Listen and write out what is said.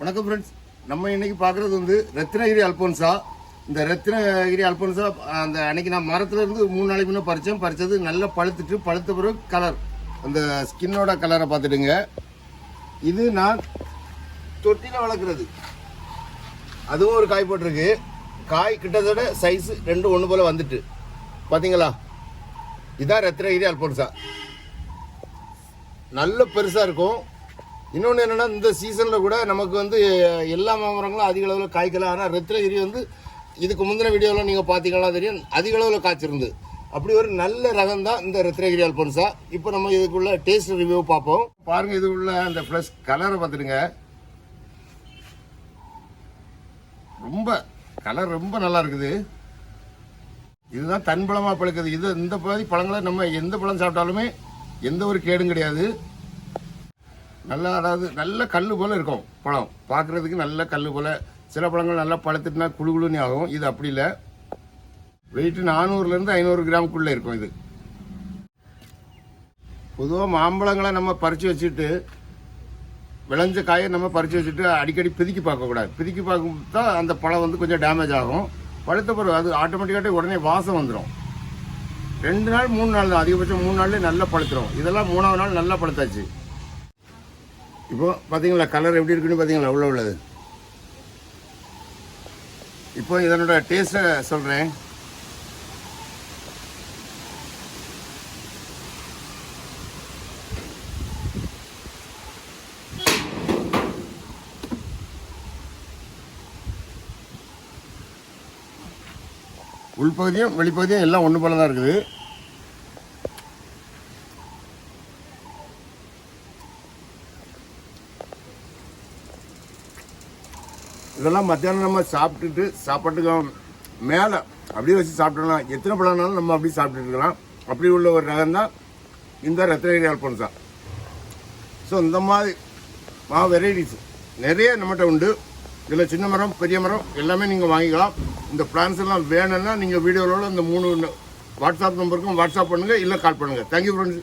வணக்கம் ஃப்ரெண்ட்ஸ் நம்ம இன்னைக்கு பார்க்குறது வந்து ரத்னகிரி அல்போன்ஸா இந்த ரத்னகிரி அல்போன்ஸா அந்த அன்னைக்கு நான் மரத்தில் இருந்து மூணு நாளைக்கு முன்னே பறித்தேன் பறிச்சது நல்லா பழுத்துட்டு பழுத்த பிறகு கலர் அந்த ஸ்கின்னோட கலரை பார்த்துடுங்க. இது நான் தொட்டியில் வளர்க்குறது. அதுவும் ஒரு காய் போட்டிருக்கு. காய் கிட்டத்தட்ட சைஸு ரெண்டு ஒன்று போல் வந்துட்டு. பார்த்தீங்களா இதான் ரத்னகிரி அல்போன்ஸா நல்ல பெருசாக இருக்கும். இன்னொன்று என்னென்னா இந்த சீசனில் கூட நமக்கு வந்து எல்லா மாமரங்களும் அதிக அளவில் காய்க்கல. ஆனால் ரத்னகிரி வந்து இதுக்கு முந்தின வீடியோவில் நீங்கள் பார்த்தீங்கன்னா தெரியும் அதிக அளவில் காய்ச்சிருந்து. அப்படி ஒரு நல்ல ரகம் தான் இந்த ரத்னகிரி அல்போன்சா இப்போ நம்ம இதுக்குள்ள டேஸ்ட் ரிவ்யூ பார்ப்போம். பாருங்கள் இதுக்குள்ள அந்த ப்ளஸ் கலரை பார்த்துடுங்க. ரொம்ப கலர் ரொம்ப நல்லா இருக்குது. இதுதான் தன் பழமாக பழுக்குது. இது இந்த மாதிரி பழங்களை நம்ம எந்த பழம் சாப்பிட்டாலுமே எந்த ஒரு கேடும் கிடையாது. நல்லா அதாவது நல்ல கல் போல் இருக்கும் பழம். பார்க்குறதுக்கு நல்ல கல் போல். சில பழங்கள் நல்லா பழுத்துட்டுனா குழு குழுன்னு ஆகும். இது அப்படி இல்லை. வெயிட்டு நானூறுலேருந்து ஐநூறு கிராமுக்குள்ளே இருக்கும் இது. பொதுவாக மாம்பழங்களை நம்ம பறித்து வச்சுட்டு விளைஞ்ச காயை நம்ம பறித்து வச்சுட்டு அடிக்கடி பிதுக்கி பார்க்கக்கூடாது. பிதுக்கி பார்த்தா அந்த பழம் வந்து கொஞ்சம் டேமேஜ் ஆகும். பழுத்த பிறகு அது ஆட்டோமேட்டிக்காக உடனே வாசம் வந்துடும் ரெண்டு நாள் மூணு நாள் தான். அதிகபட்சம் மூணு நாள்லேயே நல்லா பழுத்துரும். இதெல்லாம் மூணாவது நாள் நல்லா பழுத்தாச்சு. இப்போ பார்த்தீங்களா கலர் எப்படி இருக்குன்னு பார்த்தீங்களா அவ்வளோ உள்ளது. இப்போ இதனோட டேஸ்ட்டை சொல்கிறேன் உள்பகுதியும் வெளிப்பகுதியும் எல்லாம் ஒன்று போல தான் இருக்குது. இதெல்லாம் மத்தியானம் நம்ம சாப்பிட்டுட்டு சாப்பாட்டுக்கு மேலே அப்படியே வச்சு சாப்பிடலாம் எத்தனை பழம்னாலும் நம்ம அப்படியே சாப்பிட்டுட்டு இருக்கலாம். அப்படி உள்ள ஒரு ரகம் தான் இந்த ரத்னகிரி அல்போன்சா. ஸோ இந்த மாதிரி மா வெரைட்டிஸ் நிறைய நம்மகிட்ட உண்டு. இதில் சின்ன மரம் பெரிய மரம் எல்லாமே நீங்கள் வாங்கிக்கலாம். இந்த பிளான்ஸ் எல்லாம் வேணும்னா நீங்கள் வீடியோவில் இந்த மூணு வாட்ஸ்அப் நம்பருக்கும் வாட்ஸ்அப் பண்ணுங்கள் இல்லை கால் பண்ணுங்கள் தேங்க்யூ ஃப்ரெண்ட்ஸ்